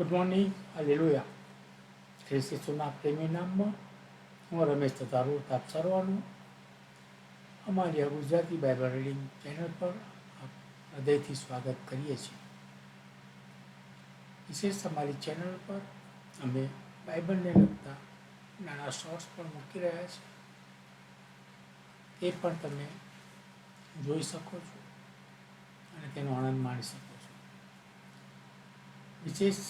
Good morning hallelujah Shri શિશુના પ્રેમી નામમાં હું રમેશ તથા તાપ સરવાનું અમારી આ ગુજરાતી બાઇબલ રીડિંગ ચેનલ પર હૃદયથી સ્વાગત કરીએ છીએ. વિશેષ અમારી ચેનલ પર અમે બાઇબલને લગતા નાના શોર્ટ્સ પણ મૂકી રહ્યા છીએ. એ પણ તમે જોઈ શકો છો અને તેનો આનંદ માણી શકો છો. વિશેષ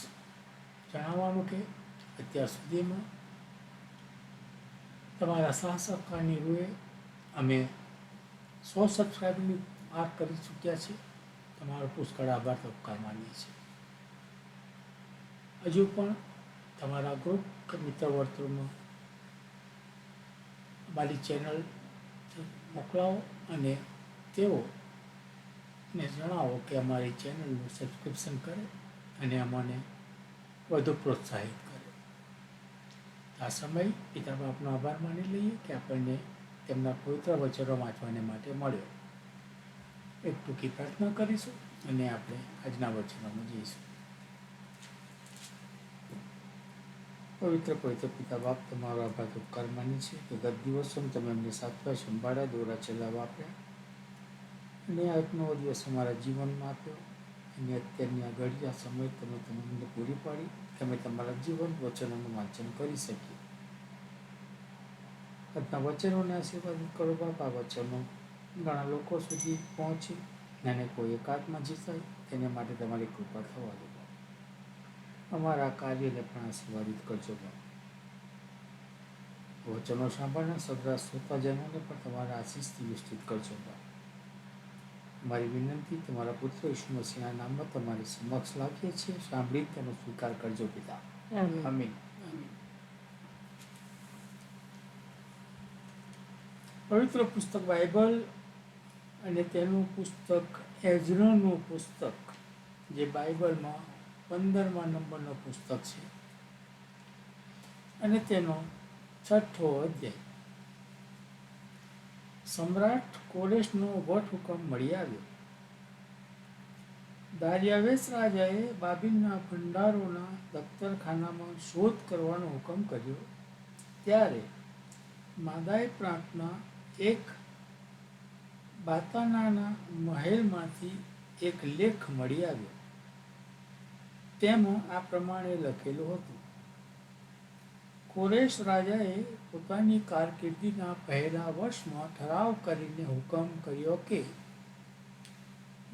જણાવવાનું કે અત્યાર સુધીમાં તમારા સહસહકારની રૂએ અમે સો સબસ્ક્રાઈબની માર્ક કરી ચૂક્યા છે. તમારો પુષ્કળ આભાર ઉપકાર માનીએ છીએ. હજુ પણ તમારા ગ્રુપ કે મિત્ર વર્તુળમાં અમારી ચેનલ મોકલાવો અને તેઓ ને જણાવો કે અમારી ચેનલનું સબસ્ક્રિપ્શન કરે અને અમને વધુ પ્રોત્સાહિત કરે. આ સમય પિતા બાપનો આભાર માની લઈએ કે આપણને તેમના પવિત્ર વચનો વાંચવાને માટે મળ્યો. એક ટૂંકી પ્રાર્થના કરીશું અને આપણે આજના વચનોમાં જઈશું. પવિત્ર પવિત્ર પિતા બાપ, તમારો આભાર ઉપકાર માની છે કે ગત દિવસોમાં તમે અમને સાચવા સંભાળ્યા, દોરા ચલાવવા આપ્યા અને આજનો દિવસ અમારા જીવનમાં આપ્યો. અને અત્યારની આ સમય તમે તમને પૂરી પાડી અમે તમારા જીવન વચનોનું વાંચન કરી શકીએ. આજના વચનોને આશીર્વાદ કરો બાપ, આ વચનો ઘણા લોકો સુધી પહોંચે અને કોઈ એકાત્મા જીતાય, તેને માટે તમારી કૃપા થવા દો. અમારા કાર્યને પણ આશીર્વાદિત કરજો બાપ. વચનો સાંભળના સગડા શ્રોતાજનોને પણ તમારા આશીષથી વિસ્તૃત કરજો બાપ. મારી વિનંતી તમારા પુત્ર ઈસુ મસીહના નામમાં તમારી સમક્ષ લાવીએ છીએ. સાંભળી તેનો સ્વીકાર કરજો પિતા. આમીન. પવિત્ર પુસ્તક બાઇબલ અને તેનું પુસ્તક એઝરનું પુસ્તક જે બાઇબલમાં પંદરમા નંબરનો પુસ્તક છે. અને તેનો છઠ્ઠો અધ્યાય. સમ્રાટ કોરેશનો વટ હુકમ મળી આવ્યો. દારિયાવેશ રાજાએ બાબિલના ભંડારોના દફતરખાનામાં શોધ કરવાનો હુકમ કર્યો. ત્યારે માદાય પ્રાંતના એક બાતાનાના મહેલમાંથી એક લેખ મળી આવ્યો. તેમાં આ પ્રમાણે લખેલું હતું. કોરેશ રાજાએ પોતાની કારકિર્દીના પહેલા વર્ષમાં ઠરાવ કરીને હુકમ કર્યો કે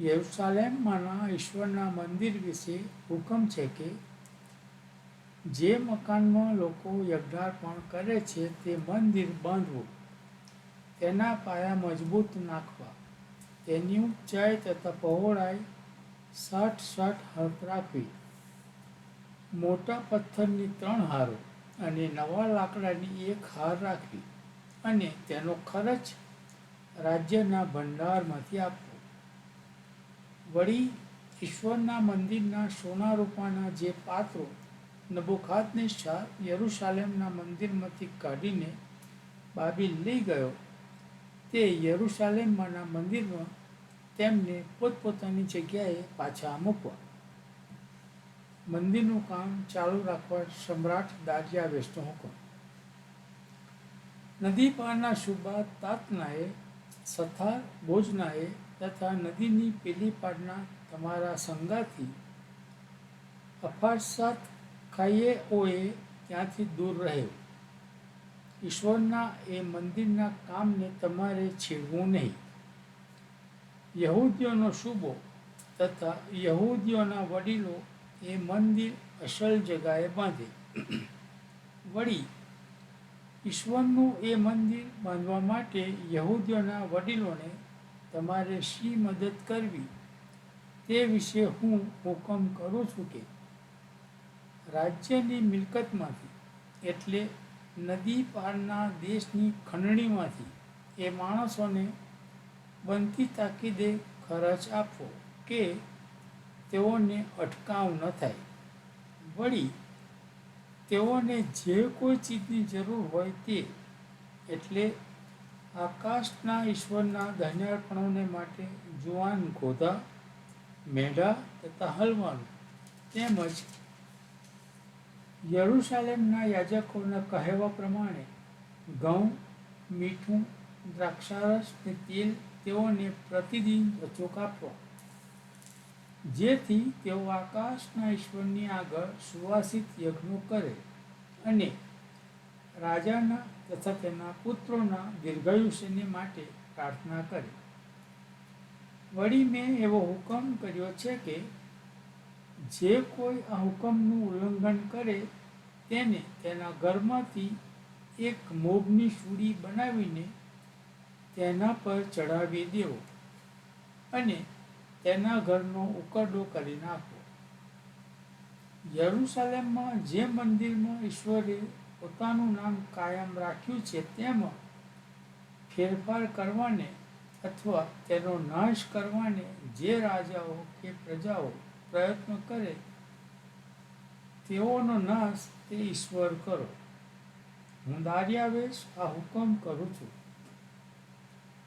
યરુસાલેમમાંના ઈશ્વરના મંદિર વિશે હુકમ છે કે જે મકાનમાં લોકો યજ્ઞાર્પણ કરે છે તે મંદિર બાંધવું, તેના પાયા મજબૂત નાખવા, તેની ઊંચાઈ તથા પહોળાઈ સાઠ સાઠ હળ રાખવી, મોટા પથ્થરની ત્રણ હારો અને નવા લાકડાની એક હાર રાખવી અને તેનો ખર્ચ રાજ્યના ભંડારમાંથી આપવો. વળી ઈશ્વરના મંદિરના સોના રૂપાના જે પાત્રો નબુખાતને શાહ યરુશાલેમના મંદિરમાંથી કાઢીને બાબિલ લઈ ગયો, તે યરુશાલેમમાંના મંદિરમાં તેમને પોતપોતાની જગ્યાએ પાછા મૂકવા. મંદિરનું કામ ચાલુ રાખવા સમ્રાટ દાજિયા વેસ્ટનો હુકમ નદી પારના સુબા તાતનાએ, સથા ભોજનાએ તથા નદીની પેલી પાડના તમારા સંગાથી અફારસાત ઓએ ત્યાંથી દૂર રહ્યો ઈશ્વરના એ મંદિરના કામને તમારે છેડવું નહીં. યહૂદીઓનો શુભો તથા યહૂદીઓના વડીલો એ મંદિર અસલ જગાએ બાંધે. વળી, ઈશ્વરનું એ મંદિર બાંધવા માટે યહૂદીઓના વડીલોને તમારે શી મદદ કરવી? તે વિશે હું હુકમ કરું છું કે રાજ્યની મિલકતમાંથી, એટલે નદી પારના દેશની ખંડણીમાંથી, એ માણસોને બનતી તાકીદે ખર્ચ આપવો કે તેઓને અટકાવ ન થાય. વળી, તેઓને જે કોઈ ચીજની જરૂર હોય તે, એટલે આકાશના ઈશ્વરના ધન્યાર્પણોને માટે જુવાન ગોધા મેઢા તથા હલવાનું તેમજ યરુશાલેમના યાજકોના કહેવા પ્રમાણે ઘઉં, મીઠું, દ્રાક્ષારસ ને તેલ તેઓને પ્રતિદિન અચોક આપવા જેથી તેઓ આકાશના ઈશ્વરની આગળ સુવાસિત યજ્ઞો કરે અને રાજાના તથા તેના પુત્રોના દીર્ઘાયુષ્યને માટે પ્રાર્થના કરે. વળી મેં એવો હુકમ કર્યો છે કે જે કોઈ આ હુકમનું ઉલ્લંઘન કરે તેને તેના ઘરમાંથી એક મોગની સૂડી બનાવીને તેના પર ચડાવી દેવો અને તેના ઘરનો ઉકરડો કરી નાખો. યરૂશાલેમમાં જે મંદિરમાં ઈશ્વરે પોતાનું નામ કાયમ રાખ્યું છે, તેમાં ફેરફાર કરવાને અથવા તેનો નાશ કરવાને જે રાજાઓ કે પ્રજાઓ પ્રયત્ન કરે, તેઓનો નાશ તે ઈશ્વર કરો. હું દારિયાવેશ આ હુકમ કરું છું.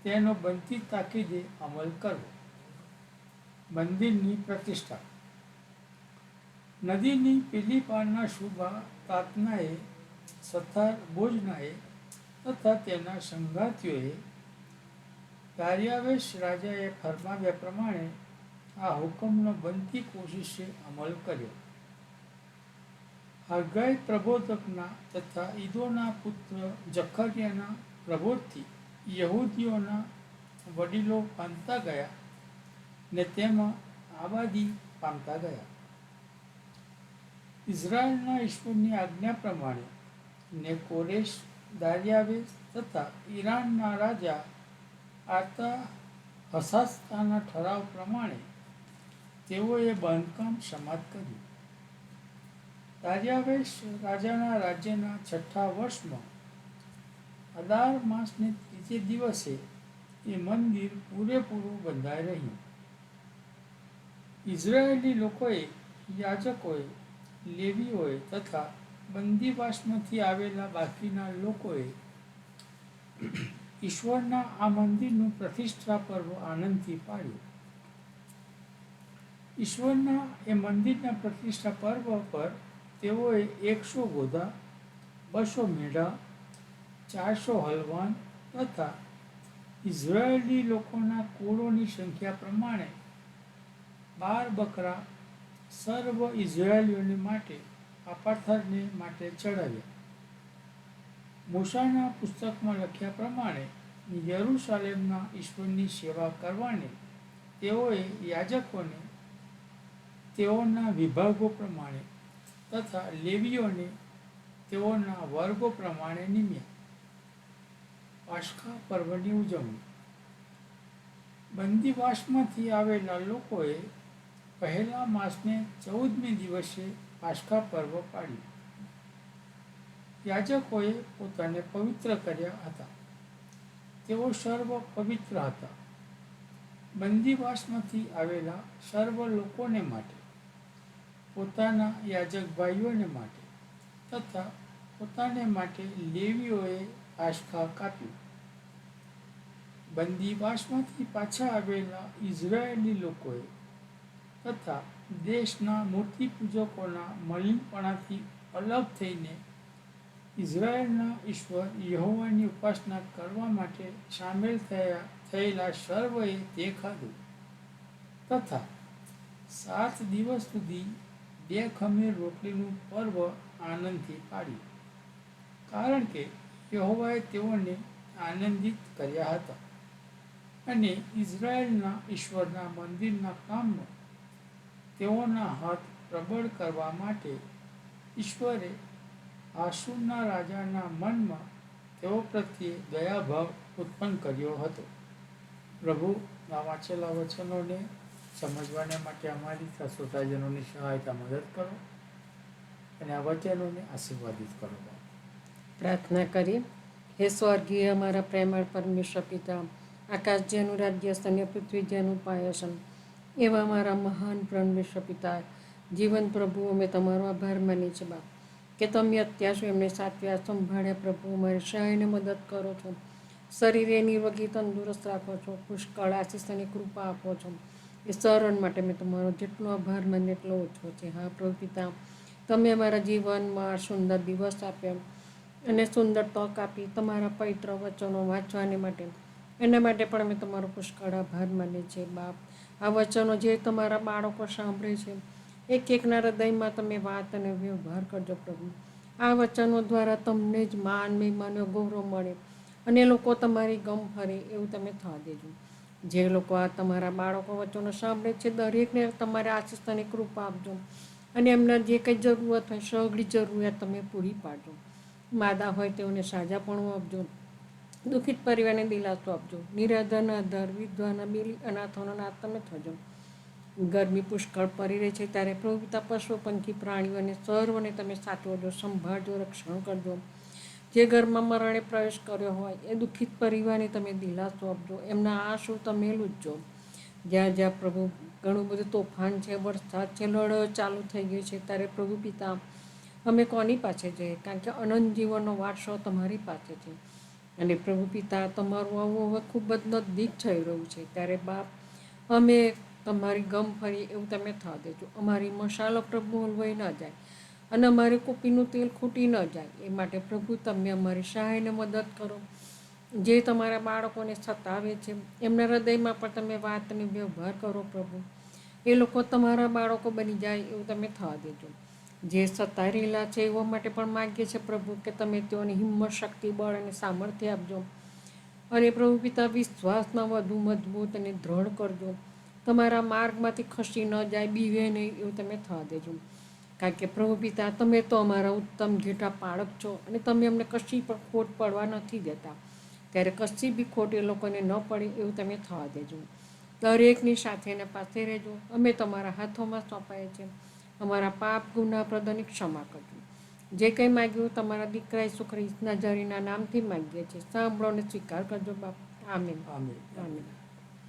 તેનો બનતી તાકીદે અમલ કરવો મંદિરની પ્રતિષ્ઠા નદીની પેલી પારના શુભા તાતનાએ સથાર બોજનાએ તથા તેના સંગાતીઓએ કાર્યાવેશ રાજાએ ફરમાવ્યા પ્રમાણે આ હુકમનો બનતી કોશિશે અમલ કર્યો હગાઈ પ્રબોધકના તથા ઈદોના પુત્ર જખરિયાના પ્રબોધથી યહૂદીઓના વડીલો પામતા ગયા ને તેમાં આબાદી પામતા ગયા. ઇઝરાયલના ઈશ્વરની આજ્ઞા પ્રમાણે ને કોરેશ દારિયાવેશ તથા ઈરાનના રાજા આતા હસાસ્તાના ઠરાવ પ્રમાણે તેઓએ બાંધકામ સમાપ્ત કર્યું. દારિયાવેશ રાજાના રાજ્યના છઠ્ઠા વર્ષમાં અદાર માસને ત્રીજે દિવસે એ મંદિર પૂરેપૂરું બંધાઈ રહ્યું. ઇઝરાયેલી લોકોએ, યાજકોએ, લેવીઓએ તથા બંદીવાસમાંથી આવેલા બાકીના લોકોએ ઈશ્વરના આ મંદિરનું પ્રતિષ્ઠા પર્વ આનંદથી પાડ્યું ઈશ્વરના એ મંદિરના પ્રતિષ્ઠા પર્વ પર તેઓએ એકસો ગોધા, બસો મેઢા, ચારસો હલવાન તથા ઇઝરાયેલી લોકોના કુળોની સંખ્યા પ્રમાણે બાર બકરા સર્વ ઇઝરાયલીઓને માટે અપાથરને માટે ચડાવ્યા. મૂસાના પુસ્તકમાં લખ્યા પ્રમાણે યરૂશાલેમના ઈશ્વરની સેવા કરવાને તેઓએ યાજકોને તેઓના વિભાગો પ્રમાણે તથા લેવીઓને તેઓના વર્ગો પ્રમાણે નિમ્યા. પાસખા પર્વની ઉજવણી. બંદીવાસમાંથી આવેલા લોકોએ પહેલા માસને ચૌદમી દિવસે પાસખા પર્વ પાડ્યું. યાજકોએ પોતાને પવિત્ર કર્યા હતા. તેઓ સર્વ પવિત્ર હતા. બંદીવાસમાંથી આવેલા સર્વ લોકોને માટે, પોતાના યાજક ભાઈઓને માટે તથા પોતાને માટે લેવીઓએ પાસખા કાપ્યું. બંદીવાસમાંથી પાછા આવેલા ઇઝરાયેલી લોકોએ તથા દેશના મૂર્તિ પૂજકોના મલિનપણાથી અલગ થઈને ઇઝરાયેલના ઈશ્વર યહોવાની ઉપાસના કરવા માટે સામેલ થયા, થયેલા સર્વએ તે તથા સાત દિવસ સુધી બે ખમીર રોટલીનું પર્વ આનંદથી પાડ્યું. કારણ કે યહોવાએ તેઓને આનંદિત કર્યા હતા. અને ઇઝરાયેલના ઈશ્વરના મંદિરના કામમાં તેઓના હાથ પ્રબળ કરવા માટે ઈશ્વરે આસુરના રાજાના મનમાં તેઓ પ્રત્યે દયાભાવ ઉત્પન્ન કર્યો હતો. પ્રભુ, આ વાંચેલા વચનોને સમજવાને માટે અમારી શ્રોતાજનોની સહાયતા મદદ કરો અને આ વચનોને આશીર્વાદિત કરો. પ્રાર્થના કરી, હે સ્વર્ગીય અમારા પ્રેમળ પરમેશ્વર પિતા આકાશ જેનું રાજ્ય અને પૃથ્વી જેનું પાયસન એવા મારા મહાન પરમેશ્વર પિતા જીવન પ્રભુ, અમે તમારો આભાર માની છે બાપ. કે તમે અત્યાર સુધી એમને સાચવ્યા સંભાળ્યા પ્રભુ, અમારી સહાયને મદદ કરો છો. શરીરે નિરોગી તંદુરસ્ત રાખો છો, પુષ્કળ આશીષ અને કૃપા આપો છો. એ શરણ માટે મેં તમારો જેટલો આભાર માને એટલો ઓછો છે. હા પ્રભુ પિતા તમે અમારા જીવનમાં સુંદર દિવસ આપ્યા. અને સુંદર તક આપી તમારા પવિત્ર વચનો વાંચવાને માટે. એના માટે પણ અમે તમારો પુષ્કળ આભાર માનીએ છીએ બાપ. આ વચનો જે તમારા બાળકો સાંભળે છે એક એકના હૃદયમાં તમે વાત અને વ્યવહાર કરજો પ્રભુ. આ વચનો દ્વારા તમને જ માન મહેમાન ગૌરવ મળે અને લોકો તમારી ગમ ફરે એવું તમે થવા દેજો. જે લોકો આ તમારા બાળકો વચનો સાંભળે છે, દરેકને તમારે આશીષ અને કૃપા આપજો અને એમના જે કંઈ જરૂરત હોય સગડી જરૂરિયાત તમે પૂરી પાડજો. માદા હોય તેઓને સાજાપણું આપજો. દુઃખિત પરિવારને દિલાસો આપજો. નિરાધાના આધાર, વિધવાના બેલી, અનાથોના નાથ તમે થજો. ગરમી પુષ્કળ પડી રહી છે ત્યારે પ્રભુતા પશુ પંખી પ્રાણીઓ અને સર્વને તમે સાચવજો, સંભાળજો, રક્ષણ કરજો. જે ઘરમાં મરણે પ્રવેશ કર્યો હોય એ દુઃખિત પરિવારને તમે દિલાસો આપજો. એમના આંસુ તમે લૂજો જ્યાં જ્યાં પ્રભુ ઘણું બધું તોફાન છે, વરસાદ છે, લડો ચાલુ થઈ ગયો છે ત્યારે પ્રભુ પિતા અમે કોની પાસે જઈએ? કારણ કે અનંત જીવનનો વારસો તમારી પાસે છે. અને પ્રભુ પિતા તમારું આવું હવે ખૂબ જ નજદીક થઈ રહ્યું છે. ત્યારે બાપ, અમે તમારી ગમ ફરી એવું તમે થવા દેજો. અમારી મસાલો પ્રભુ હલવાઈ ન જાય અને અમારી કોપીનું તેલ ખૂટી ન જાય. એ માટે પ્રભુ તમે અમારી સહાયને મદદ કરો. જે તમારા બાળકોને સતાવે છે, એમના હૃદયમાં પણ તમે વાતને વ્યવહાર કરો પ્રભુ. એ લોકો તમારા બાળકો બની જાય એવું તમે થવા દેજો. જે સતારેલા છે, એવા માટે પણ માગીએ છીએ પ્રભુ કે તમે તેઓની હિંમત, શક્તિ, બળ અને સામર્થ્ય આપજો. અને પ્રભુ પિતા, વિશ્વાસમાં વધુ મજબૂત અને દ્રઢ કરજો. તમારા માર્ગમાંથી ખસી ન જાય, બીવે નહીં એવું તમે થવા દેજો. કારણ કે પ્રભુ પિતા, તમે તો અમારા ઉત્તમ જેઠા પાળક છો અને તમે અમને કશી પણ ખોટ પડવા નથી દેતા. ત્યારે કશી બી ખોટ એ લોકોને ન પડે એવું તમે થવા દેજો. દરેકની સાથે એના પાસે રહેજો. અમે તમારા હાથોમાં સોંપાય છે. અમારા પાપ ગુના પ્રદાની ક્ષમા કરજો. જે કંઈ માગ્યું તમારા દીકરા ઈસુ ખ્રિસ્તના જરીના નામથી માગીએ છીએ. સાંભળો અને સ્વીકાર કરજો બાપ. આમીન. આમીન. આમીન.